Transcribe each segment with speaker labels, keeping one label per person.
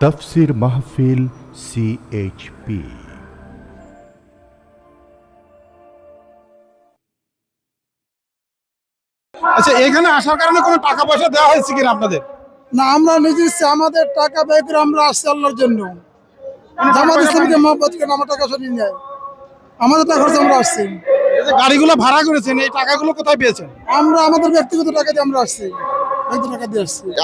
Speaker 1: তফসির মাহফিল সিএইচপি
Speaker 2: আচ্ছা এখানে আসার কারণে কোনো টাকা পয়সা দেওয়া হয়েছে কিনা আপনাদের?
Speaker 3: না আমরা নিজে ইচ্ছে আমাদের টাকা ব্যয় করে আমরা আসছি আল্লাহর জন্য। জামাত ইসলামকে মহব্বত করে আমার টাকা সরিয়ে নেয় আমাদের টাকা খরচ আমরা আসছি।
Speaker 2: গাড়িগুলো ভাড়া করেছেন এই টাকাগুলো কোথায় পেয়েছেন?
Speaker 3: আমরা আমাদের ব্যক্তিগত টাকা দিয়ে আমরা আসছি।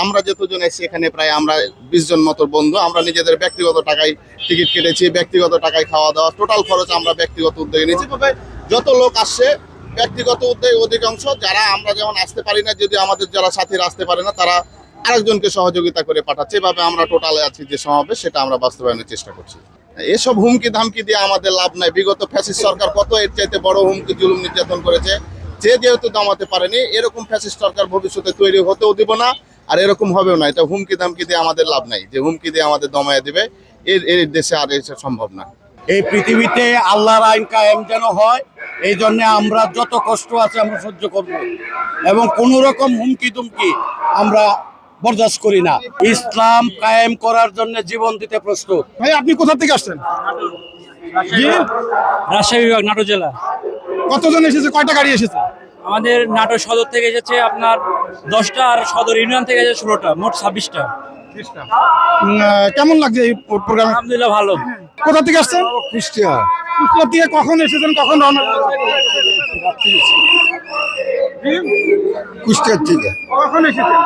Speaker 4: আমরা যতজন এসেছি এখানে প্রায় আমরা বিশ জন মতো বন্ধু, আমরা নিজেদের ব্যক্তিগত টাকায় টিকিট কেটেছি, ব্যক্তিগত টাকায় খাওয়া দাওয়া টোটাল খরচ আমরা ব্যক্তিগত উদ্যোগে নিয়েছি। তবে যত লোক আসছে, ব্যক্তিগত উদ্যোগ অধিকাংশ, যারা আমরা যেমন আসতে পারি না যদি আমাদের যারা সাথীরা আসতে পারে না, তারা আরেকজনকে সহযোগিতা করে পাঠাচ্ছে। এভাবে আমরা টোটালে আছি যে সমাবেশ, সেটা আমরা বাস্তবায়নের চেষ্টা করছি। এসব হুমকি ধামকি দিয়ে আমাদের লাভ নাই। বিগত ফ্যাসিস্ট সরকার কত এর চাইতে বড় হুমকি, জুলুম নির্যাতন করেছে যে যেহেতু দামাতে পারেনি এরকম ফ্যাসিস্ট সরকার ভবিষ্যতে তৈরি হতেও দিব না আর এরকম হবেও না। এটা হুমকি দামকি দিয়ে আমাদের লাভ নাই। যে হুমকি দিয়ে আমাদের দমায় দিবে এর এর দেশে আর এটা সম্ভব না।
Speaker 5: এই পৃথিবীতে আল্লাহর আইন কায়েম যেন হয় এই জন্য আমরা যত কষ্ট আছে আমরা সহ্য করব। এবং কোন রকম হুমকি তুমকি আমরা বরদাস্ত করি না। ইসলাম কায়েম করার জন্য জীবন দিতে প্রস্তুত।
Speaker 2: ভাই আপনি কোথা থেকে আসছেন?
Speaker 6: রাজশাহী বিভাগ নাটোর জেলা।
Speaker 2: কতজন এসেছে? কয়টা গাড়ি এসেছে?
Speaker 6: আমাদের নাটোর সদর থেকে এসেছে আপনার দশটা আর সদর ইউনিয়ন থেকে এসেছে ষোলোটা মোট ছাব্বিশটা।
Speaker 2: কেমন লাগছে এই প্রোগ্রামে
Speaker 6: আলহামদুলিল্লাহ ভালো।
Speaker 2: কোথা থেকে আসছেন? কুষ্টিয়া। কুষ্টিয়া থেকে কখন এসেছেন কখন রওনা
Speaker 3: কুষ্টিয়ার থেকে।
Speaker 2: কখন এসেছেন?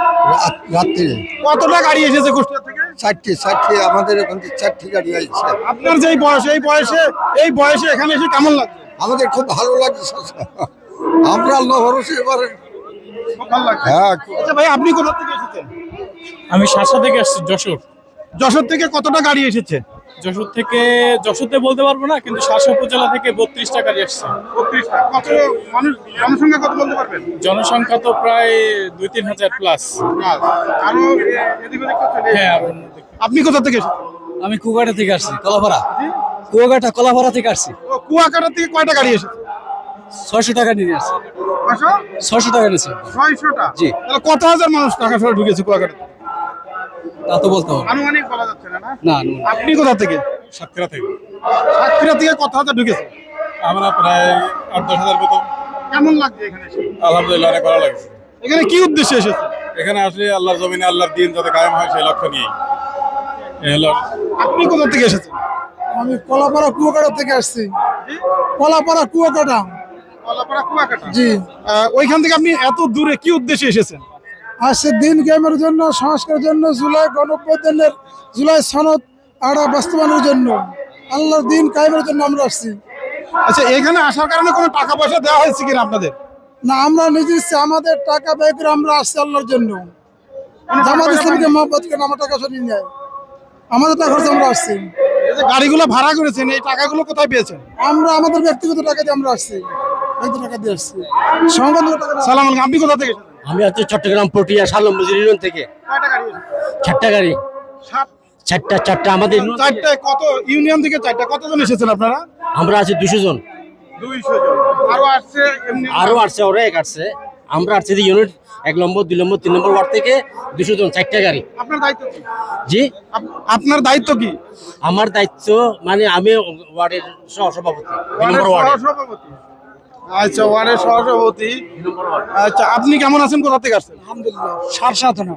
Speaker 3: রাত্রে।
Speaker 2: কতটা গাড়ি এসেছে কুষ্টিয়া থেকে?
Speaker 3: চারটে চারটে আমাদের এখন চারটে গাড়ি আছে।
Speaker 2: আপনার যে বয়স এই বয়সে এই বয়সে এখানে এসে কেমন লাগছে?
Speaker 3: আমাদের খুব ভালো লাগছে। আমরা আল্লাহ ভরসে এবারে। হ্যাঁ।
Speaker 2: আচ্ছা ভাই আপনি কোথা থেকে এসেছেন?
Speaker 6: আমি শাসা থেকে আসছি যশোর।
Speaker 2: যশোর থেকে কতটা গাড়ি এসেছে?
Speaker 6: যশোর থেকে যশোরতে বলতে পারব না কিন্তু শাসা উপজেলা থেকে বত্রিশটা গাড়ি আসছে।
Speaker 2: কত মানুষ জনসংখ্যা কত বলতে পারবেন?
Speaker 6: জনসংখ্যা তো প্রায় দুই তিন হাজার প্লাস? হ্যাঁ
Speaker 2: আপনি কোথা থেকে এসেছেন?
Speaker 6: আমি কুয়াকাটা থেকে আসছি কলাপাড়া। কুয়াকাটা কলাপাড়া থেকে আসছি।
Speaker 2: ও, কুয়াকাটা থেকে কয়টা গাড়ি এসেছে?
Speaker 6: ছয়শো টাকা নিয়ে আসছি ছয়শো টাকা নিয়েছি।
Speaker 2: ছয়শোটা?
Speaker 6: জি।
Speaker 2: তাহলে কত হাজার মানুষ টাকা সরে ঢুকেছে কুয়াকাটা
Speaker 6: তা তো বলতে হবে
Speaker 2: আনুমানিক বলা যাচ্ছে না আপনি কোথা থেকে?
Speaker 6: সাতক্ষীরা থেকে।
Speaker 2: সাতক্ষীরা থেকে কত হাজার ঢুকেছে?
Speaker 6: আমরা প্রায় আট দশ হাজার মতো।
Speaker 2: কেমন লাগছে এখানে?
Speaker 6: আলহামদুলিল্লাহ অনেক ভালো লাগছে।
Speaker 2: এখানে কি উদ্দেশ্যে এসেছে?
Speaker 6: এখানে আসলে আল্লাহর জমিনে আল্লাহর দিন যাতে কায়েম হয় সেই লক্ষ্য নিয়ে
Speaker 2: আপনি কোথা থেকে এসেছেন?
Speaker 3: আমি কলাপাড়া কুয়াকাটা থেকে আসছি। কলাপাড়া কুয়াকাটা। জি।
Speaker 2: ওইখান থেকে আপনি এত দূরে কি উদ্দেশ্যে এসেছেন?
Speaker 3: আসছে দিন গেমের জন্য সংস্কারের জন্য জুলাই গণপ্রদানের জুলাই সনদ আড়া বাস্তবায়নের জন্য। আল্লাহর দিন কায়েমের জন্য আমরা আসছি।
Speaker 2: আচ্ছা এখানে আসার কারণে কোনো টাকা পয়সা দেওয়া হয়েছে কিনা আপনাদের?
Speaker 3: না আমরা নিজে আমাদের টাকা ব্যয় করে আমরা আসছি আল্লাহর জন্য। জামাত ইসলামকে মহব্বত করে আমার টাকা সরিয়ে নেয় আমাদের টাকা খরচ আমরা আসছি।
Speaker 2: গাড়িগুলো ভাড়া করেছেন এই টাকাগুলো কোথায় পেয়েছেন?
Speaker 3: আমরা আমাদের ব্যক্তিগত টাকা দিয়ে আমরা আসছি। ব্যক্তিগত টাকা দিয়ে আসছি। সংগঠনের
Speaker 2: সালাম আলাইকুম আপনি কোথা থেকে
Speaker 5: আমি আছি চট্টগ্রাম পটিয়া সালম ইউনিয়ন থেকে।
Speaker 2: কয়টা গাড়ি? এসেছে?
Speaker 5: চারটা গাড়ি। চারটা চারটা আমাদের union
Speaker 2: কত? ইউনিয়ন থেকে চারটা। কতজন এসেছেন আপনারা?
Speaker 5: আমরা আছি দুশো জন।
Speaker 2: আরও আসছে এমনি?
Speaker 5: আরও আসছে অনেক আসছে। আমরা আসছি যে ইউনিট এক নম্বর দুই নম্বর তিন নম্বর ওয়ার্ড থেকে দুশো জন চারটা গাড়ি।
Speaker 2: আপনার দায়িত্ব কি?
Speaker 5: জি?
Speaker 2: আপনার দায়িত্ব কি?
Speaker 5: আমার দায়িত্ব মানে আমি ওয়ার্ডের সহসভাপতি দুই নম্বর
Speaker 2: ওয়ার্ডের।
Speaker 5: ওয়ার্ডে
Speaker 2: সহসভাপতি। আচ্ছা ওয়ার্ডের সহসভাপতি। আচ্ছা আপনি কেমন আছেন? কোথা থেকে আসছেন?
Speaker 3: আলহামদুলিল্লাহ সারসা থানা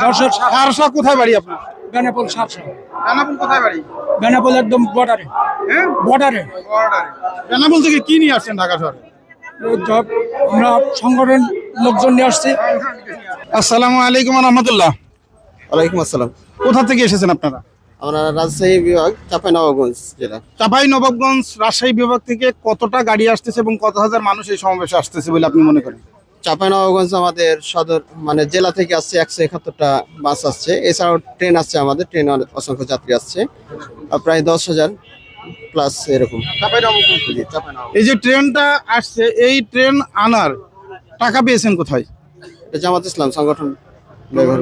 Speaker 3: যশোর
Speaker 2: সারসা কোথায় বাড়ি আপনার?
Speaker 3: বেনাপোল সারসা।
Speaker 2: বেনাপুল কোথায় বাড়ি?
Speaker 3: বেনাপোল একদম বর্ডারে
Speaker 2: হ্যাঁ?
Speaker 3: বর্ডারে
Speaker 2: বর্ডারে বেনাপুল থেকে কি নিয়ে আসছেন ঢাকা শহরে?
Speaker 3: আমরা সংগঠন লোকজন নিয়ে আসছি।
Speaker 2: আসসালামু আলাইকুম রহমতুল্লাহ।
Speaker 4: ওয়ালাইকুম আসসালাম।
Speaker 2: কোথা থেকে এসেছেন আপনারা?
Speaker 4: আমরা রাজশাহী বিভাগ চাঁপাইনবাবগঞ্জ জেলা।
Speaker 2: চাপাই নবাবগঞ্জ রাজশাহী বিভাগ থেকে কতটা গাড়ি আসতেছে এবং কত হাজার মানুষ এই সমাবেশে আসতেছে বলে আপনি মনে করেন?
Speaker 7: চাঁপাইনবাবগঞ্জ আমাদের সদর মানে জেলা থেকে আসছে একশো একাত্তরটা বাস আসছে। এছাড়াও ট্রেন আসছে আমাদের ট্রেনে অসংখ্য যাত্রী আসছে। প্রায় দশ হাজার প্লাস এরকম। চাঁপাইনবাবগঞ্জ।
Speaker 2: এই যে ট্রেনটা আসছে এই ট্রেন আনার টাকা পেয়েছেন কোথায়?
Speaker 7: জামাত ইসলাম সংগঠন।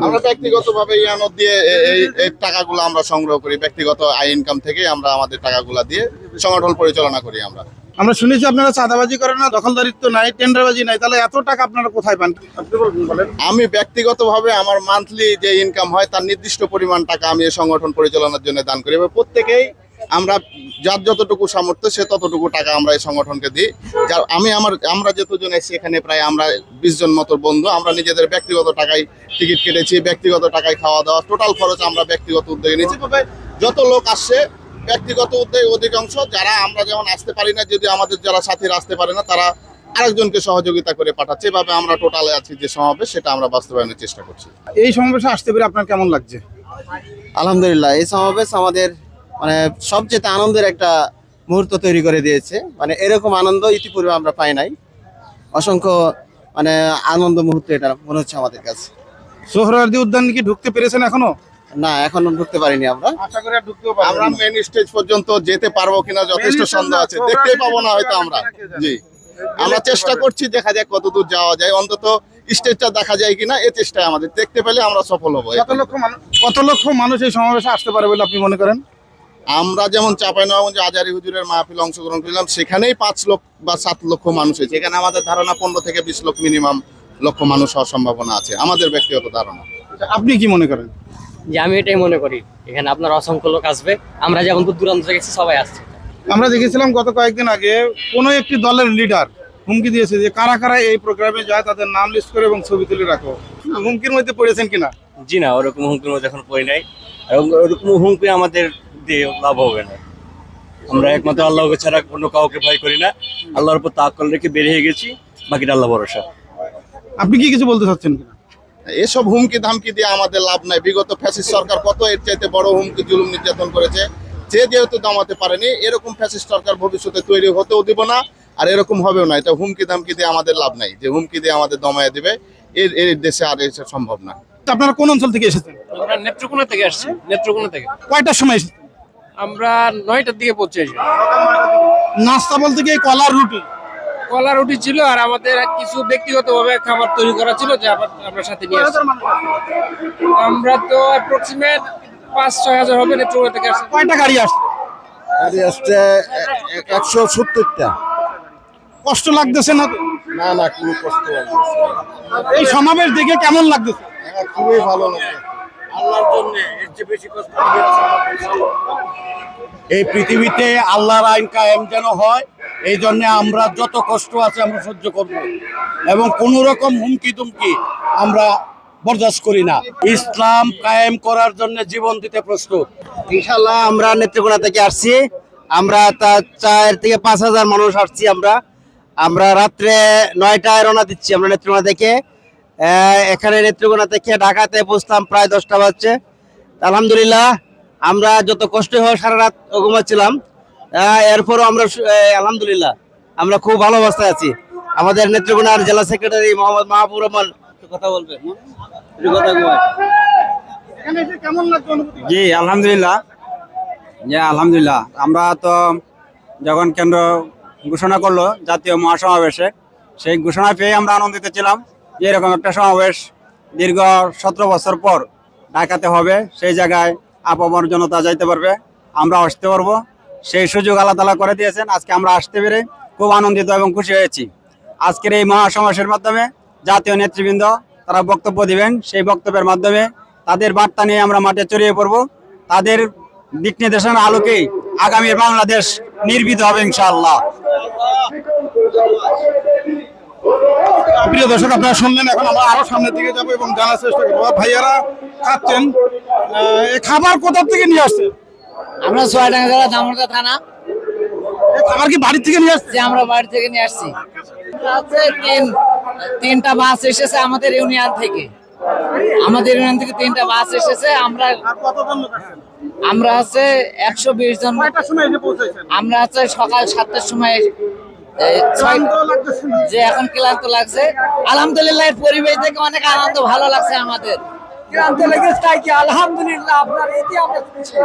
Speaker 4: আমরা ব্যক্তিগতভাবে ইয়ানত দিয়ে এই এই টাকাগুলো আমরা সংগ্রহ করি ব্যক্তিগত আয় ইনকাম থেকে আমরা আমাদের টাকাগুলো দিয়ে সংগঠন পরিচালনা করি আমরা।
Speaker 2: আমরা শুনেছি আপনারা চাঁদাবাজি করেন না দখলদারিত্ব নাই টেন্ডারবাজি নাই তাহলে এত টাকা আপনারা কোথায় পান? বলেন
Speaker 4: আমি ব্যক্তিগতভাবে আমার মান্থলি যে ইনকাম হয় তার নির্দিষ্ট পরিমাণ টাকা আমি এই সংগঠন পরিচালনার জন্য দান করি। এবং প্রত্যেকেই আমরা যার যতটুকু সামর্থ্য সে ততটুকু টাকা আমরা এই সংগঠনকে দিই। যার আমি আমার আমরা যতজন এসেছি এখানে প্রায় আমরা বিশ জন মতো বন্ধু আমরা নিজেদের ব্যক্তিগত টাকায় টিকিট কেটেছি ব্যক্তিগত টাকায় খাওয়া দাওয়া টোটাল খরচ আমরা ব্যক্তিগত উদ্যোগে নিয়েছি। তবে যত লোক আসছে ব্যক্তিগত উদ্যোগ অধিকাংশ যারা আমরা যেমন আসতে পারি না যদি আমাদের যারা সাথীরা আসতে পারে না তারা আরেকজনকে সহযোগিতা করে পাঠাচ্ছে। এভাবে আমরা টোটালে আছি যে সমাবেশ সেটা আমরা বাস্তবায়নের চেষ্টা করছি।
Speaker 2: এই সমাবেশে আসতে পেরে আপনার কেমন লাগছে?
Speaker 7: আলহামদুলিল্লাহ এই সমাবেশ আমাদের মানে সবচেয়ে আনন্দের একটা মুহূর্ত তৈরি করে দিয়েছে। মানে এরকম আনন্দ ইতিপূর্বে আমরা পাই নাই। অসংখ্য মানে আনন্দ মুহূর্ত এটা মনে হচ্ছে আমাদের কাছে।
Speaker 2: সোহরাওয়ার্দী উদ্যান কি ঢুকতে পেরেছেন এখনও?
Speaker 7: না এখনও ঢুকতে পারিনি আমরা।
Speaker 2: আশা করি ঢুকতেও
Speaker 4: আমরা
Speaker 2: পারবেন না।
Speaker 4: মেন স্টেজ পর্যন্ত যেতে পারব কিনা যথেষ্ট সন্দেহ আছে। দেখতেই পাবো না হয়তো আমরা।
Speaker 2: পারবে।
Speaker 4: জি। আমরা চেষ্টা করছি দেখা যায় কতদূর যাওয়া যায়। অন্তত স্টেজটা দেখা যায় কিনা এ চেষ্টায় আমাদের। দেখতে পেলে আমরা সফল হব
Speaker 2: কত লক্ষ মানুষ কত লক্ষ মানুষ এই সমাবেশে আসতে পারে বলে আপনি মনে করেন?
Speaker 4: আমরা যেমন চাঁপাইনবাবগঞ্জ আজারি হুজুরের মাহফিল অংশগ্রহণ করলাম সেখানেই পাঁচ লক্ষ বা সাত লক্ষ মানুষ হয়েছে। এখানে আমাদের ধারণা পনেরো থেকে বিশ লক্ষ মিনিমাম লক্ষ মানুষ হওয়ার সম্ভাবনা আছে। আমাদের ব্যক্তিগত ধারণা।
Speaker 2: আপনি কি মনে করেন?
Speaker 8: যে আমি এটাই মনে করি এখানে আপনার অসংখ্য লোক আসবে। আমরা যেমন দূর দূরান্ত গেছি সবাই আসছে।
Speaker 2: আমরা দেখেছিলাম গত কয়েকদিন আগে কোনো একটি দলের লিডার হুমকি দিয়েছে যে কারা কারা এই প্রোগ্রামে যায় তাদের নাম লিস্ট করে এবং ছবি তুলে রাখো। হুমকির মধ্যে পড়েছেন কিনা?
Speaker 6: জি না ওরকম হুমকির মধ্যে এখন পড়ি নাই। এবং ওরকম হুমকি আমাদের দিয়ে লাভ হবে না। আমরা একমাত্র আল্লাহকে ছাড়া অন্য কাউকে ভয় করি না। আল্লাহর উপর তাকল রেখে বেরিয়ে গেছি বাকিটা আল্লাহ ভরসা।
Speaker 2: আপনি কি কিছু বলতে চাচ্ছেন
Speaker 4: এসব হুমকি ধামকি দিয়ে আমাদের লাভ নাই। বিগত ফ্যাসিস্ট সরকার কত এর চাইতে বড় হুমকি জুলুম নির্যাতন করেছে যে যেহেতু দমাতে পারেনি এরকম ফ্যাসিস্ট সরকার ভবিষ্যতে তৈরি হতেও দিব না আর এরকম হবেও না। এটা হুমকি ধামকি দিয়ে আমাদের লাভ নাই। যে হুমকি দিয়ে আমাদের দমায় দিবে এর এর দেশে আর এটা সম্ভব না।
Speaker 2: আপনারা কোন অঞ্চল থেকে এসেছেন?
Speaker 9: আমরা নেত্রকোনা থেকে আসছি নেত্রকোনা থেকে।
Speaker 2: কয়টার সময় এসেছেন?
Speaker 9: আমরা নয়টার দিকে পৌঁছেছি
Speaker 2: নাস্তা বলতে কি কলার রুটি?
Speaker 9: কলা রুটি ছিল আর আমাদের কিছু ব্যক্তিগতভাবে খাবার তৈরি করা ছিল যে আবার আমরা সাথে নিয়ে আসছি। আমরা তো অ্যাপ্রক্সিমেট পাঁচ ছয় হাজার হবে নেত্রকোনা থেকে আসছি।
Speaker 2: কয়টা গাড়ি আসছে?
Speaker 7: গাড়ি আসছে একশো সত্তরটা।
Speaker 2: কষ্ট লাগতেছে না তো?
Speaker 7: না না কোনো কষ্ট
Speaker 2: এই সমাবেশ দেখে কেমন লাগতেছে?
Speaker 7: খুবই ভালো লাগে
Speaker 5: আল্লাহর জন্য। বেশি কষ্ট? এই পৃথিবীতে আল্লাহর আইন কায়েম যেন হয়, এই জন্য আমরা যত কষ্ট আছে আমরা সহ্য করব। এবং কোন রকম হুমকি তুমকি আমরা বরদাস্ত করি না। ইসলাম কায়েম করার জন্য জীবন দিতে প্রস্তুত।
Speaker 7: ইনশাল্লাহ আমরা নেত্রকোনা থেকে আসছি। আমরা তা চার থেকে পাঁচ হাজার মানুষ আসছি আমরা। আমরা রাত্রে নয়টায় রওনা দিচ্ছি আমরা নেত্রকোনা থেকে। এখানে নেত্রকোনা থেকে ঢাকাতে পৌঁছলাম প্রায় দশটা বাজছে। আলহামদুলিল্লাহ, আমরা যত কষ্ট হয় সারা রাত ঘুমাচ্ছিলাম এরপরও আমরা আলহামদুলিল্লাহ, আমরা খুব ভালো অবস্থায় আছি। আমাদের নেত্রকোনার জেলা সেক্রেটারি মোহাম্মদ মাহবুব রহমান কথা
Speaker 2: লাগছে অনুভূতি
Speaker 10: জি, আলহামদুলিল্লাহ। জি, আলহামদুলিল্লাহ। আমরা তো যখন কেন্দ্র ঘোষণা করল জাতীয় মহাসমাবেশে, সেই ঘোষণা পেয়ে আমরা আনন্দিত ছিলাম যে এরকম একটা সমাবেশ দীর্ঘ সতেরো বছর পর ঢাকাতে হবে, সেই জায়গায় আপামর জনতা যাইতে পারবে, আমরা আসতে পারব। সেই সুযোগ আল্লাহ তালা করে দিয়েছেন, আজকে আমরা আসতে পেরে খুব আনন্দিত এবং খুশি হয়েছি। আজকের এই মহাসমাবেশের মাধ্যমে জাতীয় নেতৃবৃন্দ, তারা বক্তব্য দিবেন, সেই বক্তব্যের মাধ্যমে তাদের বার্তা নিয়ে আমরা মাঠে চড়িয়ে পড়ব। তাদের দিক নির্দেশনার আলোকেই আগামী বাংলাদেশ নির্মিত হবে ইনশাআল্লাহ।
Speaker 2: প্রিয় দর্শক আপনারা শুনলেন এখন আমরা আরও সামনের দিকে যাব এবং জানার চেষ্টা করব। ভাইয়ারা খাচ্ছেন। খাবার কোথা থেকে নিয়ে আসছে
Speaker 8: আমরা সোয়াডাঙ্গা জেলা দামোদর থানা।
Speaker 2: খাবার কি বাড়ি থেকে নিয়ে আসছে
Speaker 8: আমরা বাড়ি থেকে নিয়ে আসছি। তিন তিনটা বাস এসেছে আমাদের ইউনিয়ন থেকে। আমাদের ইউনিয়ন থেকে তিনটা বাস এসেছে। আমরা আমরা আছে একশো বিশ জন আমরা আছে সকাল সাতটার সময় যে এখন ক্লান্ত লাগছে। আলহামদুলিল্লাহ এর পরিবেশ দেখে অনেক আনন্দ ভালো লাগছে আমাদের। ক্লান্ত লেগেছে তাই কি? আলহামদুলিল্লাহ আপনার আমরা খুশি